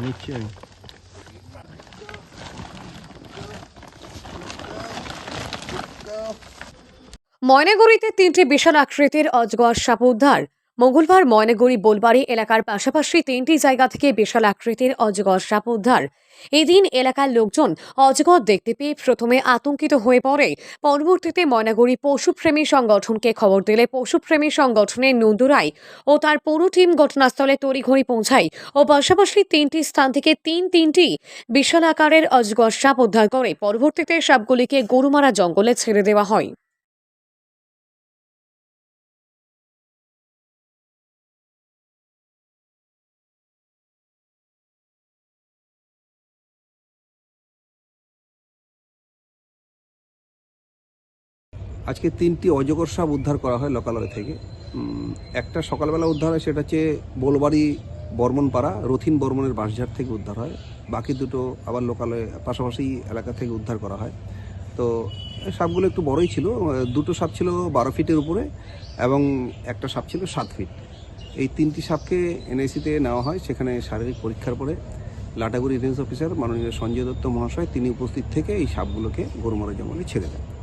নিচ্ছি too. ময়নাগুড়িতে তিনটি বিশাল আকৃতির অজগর সাপ উদ্ধার মঙ্গলবার ময়নাগুড়ি বোলবাড়ি এলাকার পাশাপাশি তিনটি জায়গা থেকে বিশাল আকৃতির অজগর সাপ উদ্ধার। এদিন এলাকার লোকজন অজগর দেখতে পেয়ে প্রথমে আতঙ্কিত হয়ে পড়ে। পরবর্তীতে ময়নাগুড়ি পশুপ্রেমী সংগঠনকে খবর দিলে পশুপ্রেমী সংগঠনের নন্দুরাই ও তার পুরো টিম ঘটনাস্থলে তড়িঘড়ি পৌঁছায় ও পাশাপাশি তিনটি স্থান থেকে তিন তিনটি বিশাল আকারের অজগর সাপ উদ্ধার করে। পরবর্তীতে সাপগুলিকে গরুমারা জঙ্গলে ছেড়ে দেওয়া হয়। আজকে তিনটি অজগর সাপ উদ্ধার করা হয় লোকালয় থেকে। একটা সকালবেলা উদ্ধার হয়, সেটা হচ্ছে বোলবাড়ি বর্মনপাড়া, রথিন বর্মনের বাঁশঝাড় থেকে উদ্ধার হয়। বাকি দুটো আবার লোকালয়ে পাশাপাশি এলাকা থেকে উদ্ধার করা হয়। তো, সাপগুলো একটু বড়ই ছিল দুটো সাপ ছিল বারো ফিটের উপরে এবং একটা সাপ ছিল সাত ফিট। এই তিনটি সাপকে এনআইসিতে নেওয়া হয়, সেখানে শারীরিক পরীক্ষার পরে লাটাগুড়ি রেঞ্জ অফিসার মাননীয় সঞ্জয় দত্ত মহাশয়, তিনি উপস্থিত থেকে এই সাপগুলোকে গরুমারা জঙ্গলে ছেড়ে দেন।